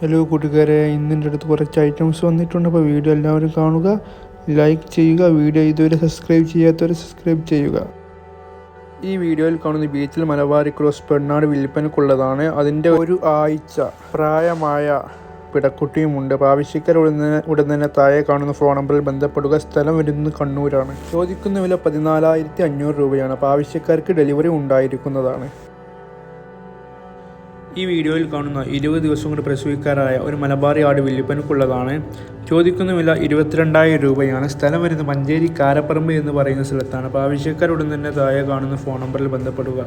Hello കൂട്ടുകാരെ ഇന്നിന്റെ അടുത്ത് കുറച്ച് ഐറ്റംസ് വന്നിട്ടുണ്ട്. അപ്പോൾ വീഡിയോ എല്ലാവരും കാണുക ലൈക്ക് ചെയ്യുക വീഡിയോ ഇതുവരെ സബ്സ്ക്രൈബ് ചെയ്യാത്തവർ സബ്സ്ക്രൈബ് ചെയ്യുക. ഈ വീഡിയോയിൽ കാണുന്ന ബീച്ചിൽ മലബാരി ക്രോസ് പെണ്ണാട് വിൽപ്പനക്കുള്ളതാണ്. അതിന്റെ ഒരു ആഴ്ച പ്രായമായ പിടക്കുട്ടിയുമുണ്ട്. അപ്പോൾ ആവശ്യക്കാർ ഉടനെ ഉടൻ തന്നെ താഴെ കാണുന്ന ഫോൺ നമ്പറിൽ ബന്ധപ്പെടുക. സ്ഥലം വരുന്നത് കണ്ണൂരാണ്. ചോദിക്കുന്ന വില പതിനാലായിരത്തി അഞ്ഞൂറ് രൂപയാണ്. അപ്പോൾ ആവശ്യക്കാർക്ക് ഡെലിവറി ഉണ്ടായിരിക്കുന്നതാണ്. ഈ വീഡിയോയിൽ കാണുന്ന ഇരുപത് ദിവസം കൊണ്ട് പ്രസവിക്കാറായ ഒരു മലബാറി ആട് വില്ലിപ്പനക്കുള്ളതാണ് ചോദിക്കുന്ന വില ഇരുപത്തിരണ്ടായിരം രൂപയാണ്. സ്ഥലം വരുന്നത് മഞ്ചേരി കാരപ്പറമ്പ് എന്ന് പറയുന്ന സ്ഥലത്താണ്. അപ്പോൾ ആവശ്യക്കാരുടൻ തന്നെ താഴെ കാണുന്ന ഫോൺ നമ്പറിൽ ബന്ധപ്പെടുക.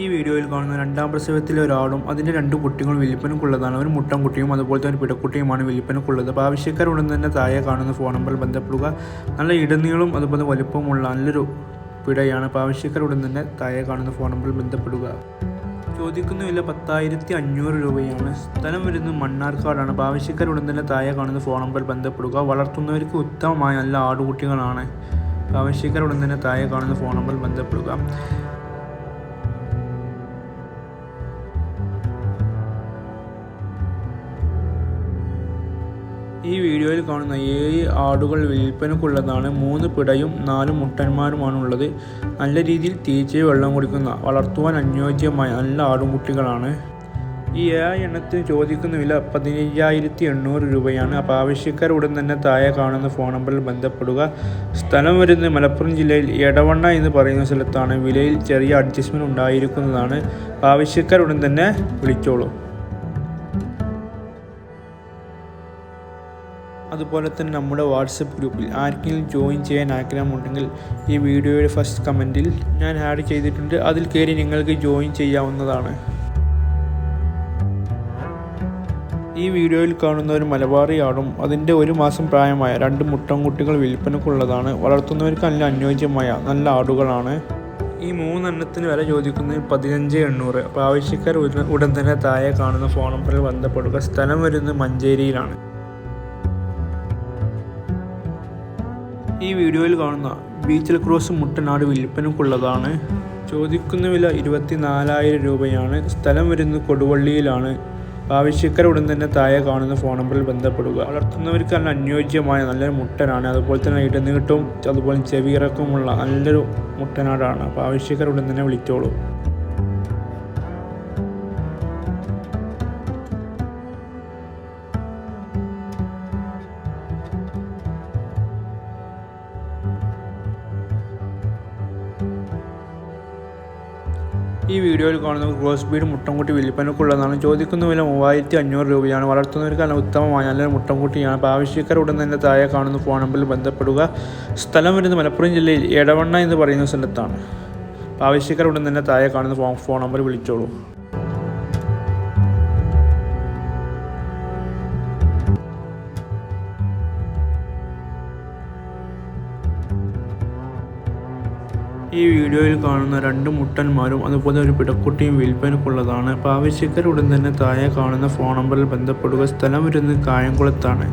ഈ വീഡിയോയിൽ കാണുന്ന രണ്ടാം പ്രസവത്തിലെ ഒരാളും അതിന്റെ രണ്ട് കുട്ടികളും വില്പനക്കുള്ളതാണ് ഒരു മുട്ടൻകുട്ടിയും അതുപോലെ തന്നെ ഒരു പിടക്കുട്ടിയുമാണ് വില്പനക്കുള്ളത് അപ്പോൾ ആവശ്യക്കാരുടൻ തന്നെ താഴെ കാണുന്ന ഫോൺ നമ്പറിൽ ബന്ധപ്പെടുക. നല്ല ഇടനീളം അതുപോലെ വലുപ്പമുള്ള നല്ലൊരു പിടയാണ്. അപ്പോൾ ആവശ്യക്കാരുടൻ തന്നെ താഴെ കാണുന്ന ഫോൺ നമ്പറിൽ ബന്ധപ്പെടുക. ചോദിക്കുന്ന വില പത്തായിരത്തി അഞ്ഞൂറ് രൂപയാണ്. സ്ഥലം വരുന്നത് മണ്ണാർക്കാടാണ്. അപ്പോൾ ആവശ്യക്കാരുടൻ തന്നെ താഴെ കാണുന്ന ഫോൺ നമ്പറിൽ ബന്ധപ്പെടുക. വളർത്തുന്നവർക്ക് ഉത്തമമായ നല്ല ആടുകുട്ടികളാണ്. ആവശ്യക്കാർ ഉടൻ തന്നെ താഴെ കാണുന്ന ഫോൺ നമ്പർ ബന്ധപ്പെടുക. ഈ വീഡിയോയിൽ കാണുന്ന ഏഴ് ആടുകൾ വിൽപ്പനക്കുള്ളതാണ് മൂന്ന് പിടയും നാല് മുട്ടന്മാരുമാണുള്ളത്. നല്ല രീതിയിൽ തീറ്റയും വെള്ളം കുടിക്കുന്ന വളർത്തുവാൻ അനുയോജ്യമായ നല്ല ആടുംകുട്ടികളാണ്. ഈ ഏഴ് എണ്ണത്തിന് ചോദിക്കുന്ന വില പതിനയ്യായിരത്തി എണ്ണൂറ് രൂപയാണ്. അപ്പോൾ ആവശ്യക്കാർ ഉടൻ തന്നെ താഴെ കാണുന്ന ഫോൺ നമ്പറിൽ ബന്ധപ്പെടുക. സ്ഥലം വരുന്നത് മലപ്പുറം ജില്ലയിൽ എടവണ്ണ എന്ന് പറയുന്ന സ്ഥലത്താണ്. വിലയിൽ ചെറിയ അഡ്ജസ്റ്റ്മെന്റ് ഉണ്ടായിരിക്കുന്നതാണ്. ആവശ്യക്കാർ ഉടൻ തന്നെ വിളിച്ചോളൂ. അതുപോലെ തന്നെ നമ്മുടെ വാട്സപ്പ് ഗ്രൂപ്പിൽ ആർക്കെങ്കിലും ജോയിൻ ചെയ്യാൻ ആഗ്രഹമുണ്ടെങ്കിൽ ഈ വീഡിയോയുടെ ഫസ്റ്റ് കമന്റിൽ ഞാൻ ആഡ് ചെയ്തിട്ടുണ്ട്. അതിൽ കയറി നിങ്ങൾക്ക് ജോയിൻ ചെയ്യാവുന്നതാണ്. ഈ വീഡിയോയിൽ കാണുന്ന ഒരു മലബാറി ആടും അതിന്റെ ഒരു മാസം പ്രായമായ രണ്ട് മുട്ടൻകുട്ടികൾ വിൽപ്പനക്കുള്ളതാണ്. വളർത്തുന്നവർക്ക് നല്ല അനുയോജ്യമായ നല്ല ആടുകളാണ്. ഈ മൂന്നെണ്ണത്തിന് വില ചോദിക്കുന്നത് പതിനഞ്ച് എണ്ണൂറ്. അപ്പോൾ ആവശ്യക്കാർ ഉടൻ- ഉടൻ തന്നെ താഴെ കാണുന്ന ഫോൺ നമ്പറിൽ ബന്ധപ്പെടുക. സ്ഥലം വരുന്നത് മഞ്ചേരിയിലാണ്. ഈ വീഡിയോയിൽ കാണുന്ന ബീച്ചിൽ ക്രോസ് മുട്ടനാട് വിൽപ്പനക്കുള്ളതാണ് ചോദിക്കുന്ന വില ഇരുപത്തിനാലായിരം രൂപയാണ്. സ്ഥലം വരുന്നത് കൊടുവള്ളിയിലാണ്. ആവശ്യക്കാർ ഉടൻ തന്നെ താഴെ കാണുന്ന ഫോൺ നമ്പറിൽ ബന്ധപ്പെടുക. വളർത്തുന്നവർക്ക് നല്ല അനുയോജ്യമായ നല്ലൊരു മുട്ടനാണ്. അതുപോലെ തന്നെ ഇടനീട്ടവും അതുപോലെ ചെവിയിറക്കമുള്ള നല്ലൊരു മുട്ടനാടാണ്. അപ്പോൾ ആവശ്യക്കാർ ഉടൻ തന്നെ വിളിച്ചോളൂ. ഈ വീഡിയോയിൽ കാണുന്ന ക്രോസ് ബീഡ് മുട്ടൻകുട്ടി വിൽപ്പനക്കുള്ളതാണ് ചോദിക്കുന്ന വില മൂവായിരത്തി അഞ്ഞൂറ് രൂപയാണ് വളർത്തുന്നവർക്ക് നല്ല ഉത്തമമായ നല്ലൊരു മുട്ടൻകുട്ടിയാണ്. ആവശ്യക്കാർ ഉടൻ തന്നെ താഴെ കാണുന്ന ഫോൺ നമ്പറിൽ ബന്ധപ്പെടുക. സ്ഥലം വരുന്നത് മലപ്പുറം ജില്ലയിൽ എടവണ്ണ എന്ന് പറയുന്ന സ്ഥലത്താണ്. ആവശ്യക്കാർ ഉടൻ തന്നെ താഴെ കാണുന്ന ഫോൺ നമ്പർ വിളിച്ചോളൂ. ഈ വീഡിയോയിൽ കാണുന്ന രണ്ട് മുട്ടന്മാരും അതുപോലെ ഒരു പിടക്കുട്ടിയും വിൽപ്പനക്കുള്ളതാണ്. അപ്പോൾ ആവശ്യക്കാരുടൻ തന്നെ താഴെ കാണുന്ന ഫോൺ നമ്പറിൽ ബന്ധപ്പെടുക സ്ഥലം വരുന്നത് കായംകുളത്താണ്.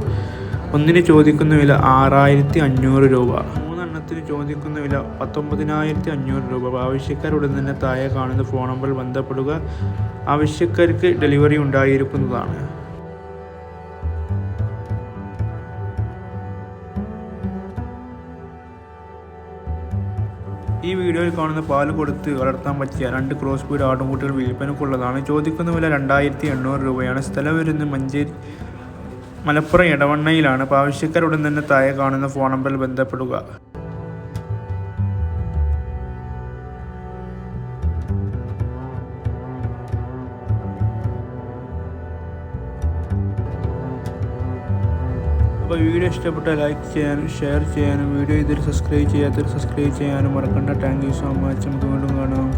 ഒന്നിന് ചോദിക്കുന്ന വില ആറായിരത്തി അഞ്ഞൂറ് രൂപ. മൂന്നെണ്ണത്തിന് ചോദിക്കുന്ന വില പത്തൊമ്പതിനായിരത്തി അഞ്ഞൂറ് രൂപ. ആവശ്യക്കാരുടൻ തന്നെ താഴെ കാണുന്ന ഫോൺ നമ്പറിൽ ബന്ധപ്പെടുക ആവശ്യക്കാർക്ക് ഡെലിവറി ഉണ്ടായിരിക്കുന്നതാണ്. ഈ വീഡിയോയിൽ കാണുന്ന പാൽ കൊടുത്ത് വളർത്താൻ പറ്റിയ രണ്ട് ക്രോസ് ബീഡ് ആട്ടുംകുട്ടികൾ വിൽപ്പനക്കുള്ളതാണ് ചോദിക്കുന്ന വില രണ്ടായിരത്തി എണ്ണൂറ് രൂപയാണ്. സ്ഥലം വരുന്നത് മഞ്ചേരി മലപ്പുറം ഇടവണ്ണയിലാണ് അപ്പോൾ ആവശ്യക്കാരുടൻ തന്നെ താഴെ കാണുന്ന ഫോൺ നമ്പറിൽ ബന്ധപ്പെടുക. അപ്പോൾ വീഡിയോ ഇഷ്ടപ്പെട്ടാൽ ലൈക്ക് ചെയ്യാനും ഷെയർ ചെയ്യാനും വീഡിയോ ഇതിൽ സബ്സ്ക്രൈബ് ചെയ്യാത്തവർ സബ്സ്ക്രൈബ് ചെയ്യാനും മറക്കണ്ട. താങ്ക് യു സോ മച്ച് നമുക്ക് വീണ്ടും കാണാം.